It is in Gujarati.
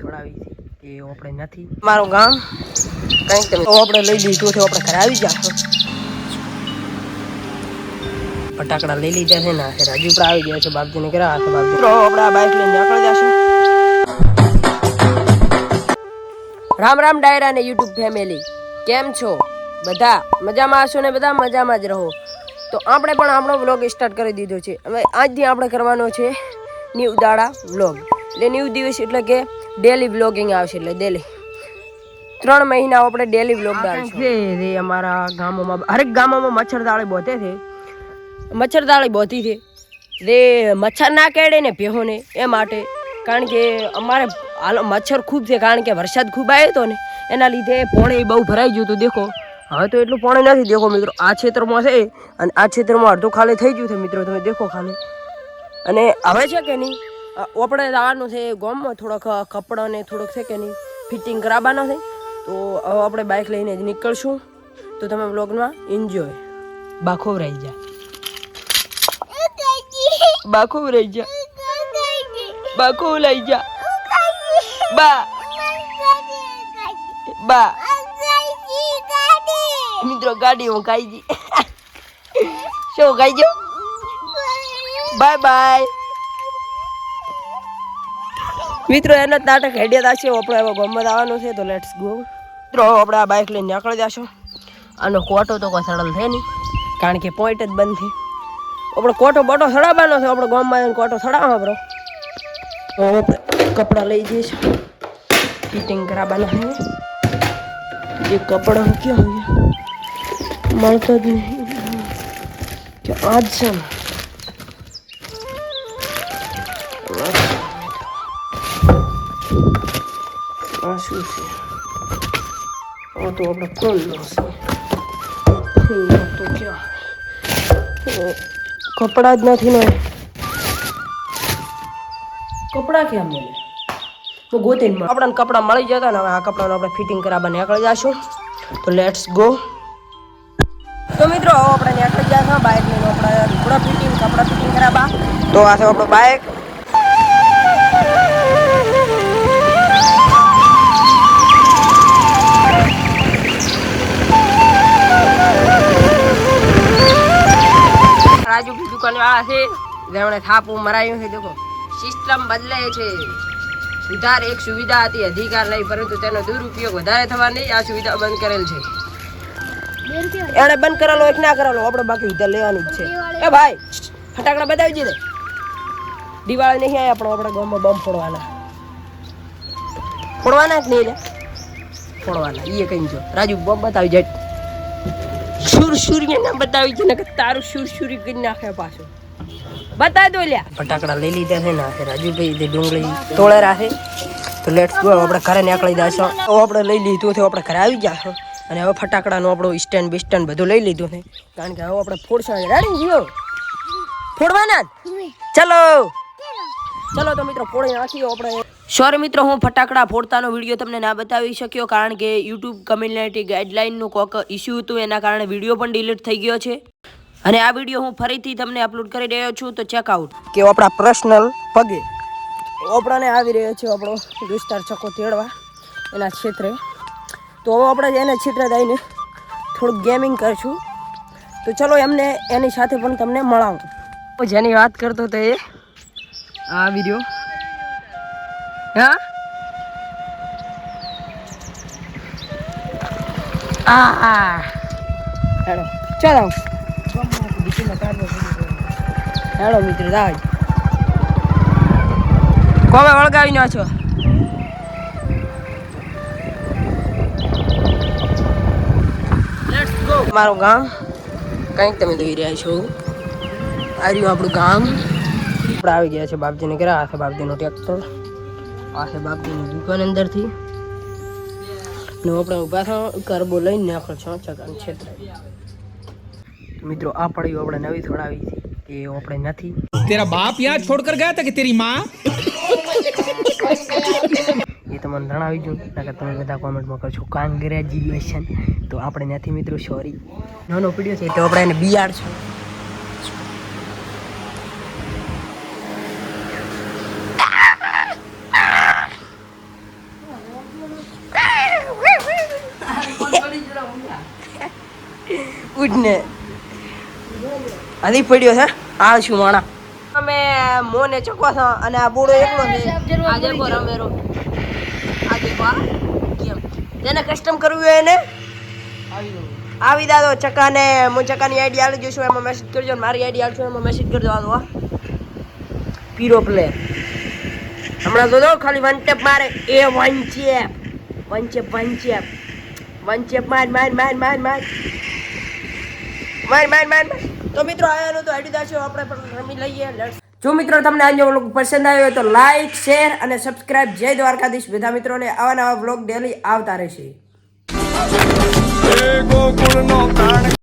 થોડાવી કે આપણે નથી? મારું ગામ કંઈક તો આપણે લઈ લીધું છે આપણે ઘરે આવી જાશું ફટાકડા લઈ લીધા છે ને રાજુ પર આવી ગયા છે બાપજીને કર્યા છે બાપજી આપણે આ બાઇક લઈને નીકળી જશું. રામ રામ ડાયરા ને યુટ્યુબ ફેમિલી. કેમ છો? બધા મજામાં હશો ને? બધા મજામાં જ રહો. તો આપણે પણ આપણો વ્લોગ સ્ટાર્ટ કરી દીધો છે. હવે આજથી આપણે કરવાનો છે ન્યૂ દાડા વ્લોગ. એટલે ન્યૂ દિવસ એટલે કે ડેલી વ્લોગિંગ આવશે એટલે ડેલી ત્રણ મહિના આપણે ડેલી વ્લોગ ડાલશું અમારા ગામોમાં. હરેક ગામોમાં મચ્છરદાળી બોતે છે. મચ્છરદાળી બોતી છે. રે મચ્છર ના કેડે ને ભેહોને એ માટે. કારણ કે અમારે હાલ મચ્છર ખૂબ છે કારણ કે વરસાદ ખૂબ આવ્યો હતો ને એના લીધે પોણે બહુ ભરાઈ ગયું હતું દેખો. હવે તો એટલું પોણે નથી દેખો મિત્રો. આ ક્ષેત્રમાં છે અને આ ક્ષેત્રમાં અડધું ખાલી થઈ ગયું છે મિત્રો. તમે દેખો ખાલી. અને હવે છે કે નહીં? આપણે આવવાનું છે ગોમમાં થોડોક કપડાં ને થોડોક છે કે નહીં ફિટિંગ કરાવવાનો છે. તો હવે આપણે બાઇક લઈને જ નીકળશું. તો તમે બ્લોગમાં એન્જોય બાખો રહી જા. બાખો રહી જા. બાખો લઈ જા. બા. બા. મિત્રો ગાડી હું ખાઈ ગઈ. શું ખાઈ ગયો? Bye bye. મિત્રો, એનો નાટક હેડિયા થશે આપણે હવે ગમત આવવાનું છે, તો લેટ્સ ગો મિત્રો આપણે આ બાઇક લઈને નીકળી જશું. આનો કોટો તો કોઈ સડલ છે નહીં, કારણ કે પોઈન્ટ જ બંધ થઈ આપણે કોટો બોટો સડાવવાનો છે, આપણે ગામમાં આવીને કોટો સડાવવા બરો તો કપડાં લઈ જઈશું. ફિટિંગ કરાવવાના છે. એ કપડાં ક્યાં મળતો જ નહીં. આજ છે ને આ શું છે? આ તો આપણે ખોલનો છે. તો ક્યાં? કપડાં જ નથી ને કપડાં ક્યાં મળે? તો ગોતીને. આપણને કપડાં મળી જતા ને હવે આ કપડાનું આપણે ફિટિંગ કરાવવા નીકળી જશું. તો લેટ્સ ગો તો મિત્રો આપણે નીકળી જશું બાઇક લઈને આપણે થોડા ફિટિંગ કપડા ફિટિંગ કરાવવા. તો આ છે આપણો બાઇક વાળા છે. જેમણે થાપું મરાયું છે, દેખો. સિસ્ટમ બદલાય છે. સુધાર એક સુવિધા હતી, અધિકાર નહીં, પરંતુ તેનો દુરુપયોગ વધારે થવા નહીં આ સુવિધા બંધ કરેલ છે. એણે બંધ કરેલો, એક ના કરેલો, આપણે બાકી વિધા લેવાનું જ છે. એ ભાઈ, ફટાકડા બતાવી દીધે દિવાળી નહીં આવ્યા પણ આપણે ગામમાં બમ ફોડવાના. ફોડવાના જ નહીં લે? ફોડવાના એ કહીને જો. રાજુ, બમ બતાવી જાય સુર સૂર્ય ના બતાવી છે ને કે તારું સુર સૂર્ય કરી નાખે પાછું બતાવી દો લ્યા ફટાકડા લઈ લીધા છે ને આખે રાજુભાઈ તે ડુંગળી તોળે રાખે તો લેટ્સ ગો આપણે ઘરે નીકળી જશું તો આપણે લઈ લીધું છે આપણે ઘરે આવી જશું અને હવે ફટાકડાનું આપણું સ્ટેન્ડ બિસ્ટેન્ડ બધું લઈ લીધું છે કારણ કે હવે આપણે ફોડશું રેડી જીવો ફોડવાના? ચલો ચલો તો મિત્રો ફોડી નાખીએ આપણે સોરી મિત્રો, હું ફટાકડા ફોડતાનો વીડિયો તમને ના બતાવી શક્યો કારણ કે યુટ્યુબ કમ્યુનિટી ગાઈડલાઇનનું કોક ઇસ્યુ હતું, એના કારણે વીડિયો પણ ડિલીટ થઈ ગયો છે. અને આ વીડિયો હું ફરીથી તમને અપલોડ કરી રહ્યો છું, તો ચેકઆઉટ કે આપણા પર્સનલ પગે આપણાને આવી રહ્યો છે આપણો વિસ્તાર છકો તેડવા, એના ક્ષેત્રે તો હવે આપણે એને ક્ષેત્રે જઈને થોડુંક ગેમિંગ કરીશું. તો ચલો એમને એની સાથે પણ તમને મળાવું. જેની વાત કરતો તો એ, આ વીડિયો હા? આ હેડો. ચાલો. હેડો મિત્ર દાજ કોમે વળગાવી ના છો? મારું ગામ. કંઈક તમે જોઈ રહ્યા છો. આ રહ્યું આપણું ગામ. આપણે આવી ગયા છે બાપજીને કર્યા છે બાપજીનો ટ્રેક્ટર આ છે દુકાન અંદરથી. ને આપણે ઊભા છો કરબો લઈને નાખો છો ચકાન ક્ષેત્ર મિત્રો આ પડી આપણે નવી થોડાવી હતી એ આપણે નથી. તેરા બાપ યાદ છોડ કર ગયા હતા કે તેરી માં? એ તમને જણાવી દઉં કે તમે બધા કોમેન્ટમાં છો કાંગરેચ્યુલેશન તો આપણે નથી મિત્રો સોરી નાનો પીડ્યો છે તો આપણે એને બિયાડ છો. કુટને હજી પડ્યો છે. આ શું માણા? અમે મોને ચકો છો અને આ બોડો એકલો છે. આજે કો રમેરો. આજે બા કેમ? જેને કસ્ટમ કરવું હોય એને? આવી દાદો ચકાને હું ચકાની આઈડી આલી જઈશું એમાં મેસેજ કરજો ને મારી આઈડી આલશો એમાં મેસેજ કરજો આ પીરો પ્લે હમણાં તો જો ખાલી વન ટેપ મારે. એ વન ચેપ વન ચેપ વન ચેપ વન ચેપ માર માર માર માર માર. માર માર માર. તો મિત્રો આવ્યા તો આઈડી છે આપણે પણ રમી લઈએ જો મિત્રો તમને આજનો વ્લોગ પસંદ આવ્યો હોય તો લાઈક શેર અને સબસ્ક્રાઇબ જય દ્વારકાધીશ બધા મિત્રોને આવા નવા વ્લોગ ડેલી આવતા રહેશે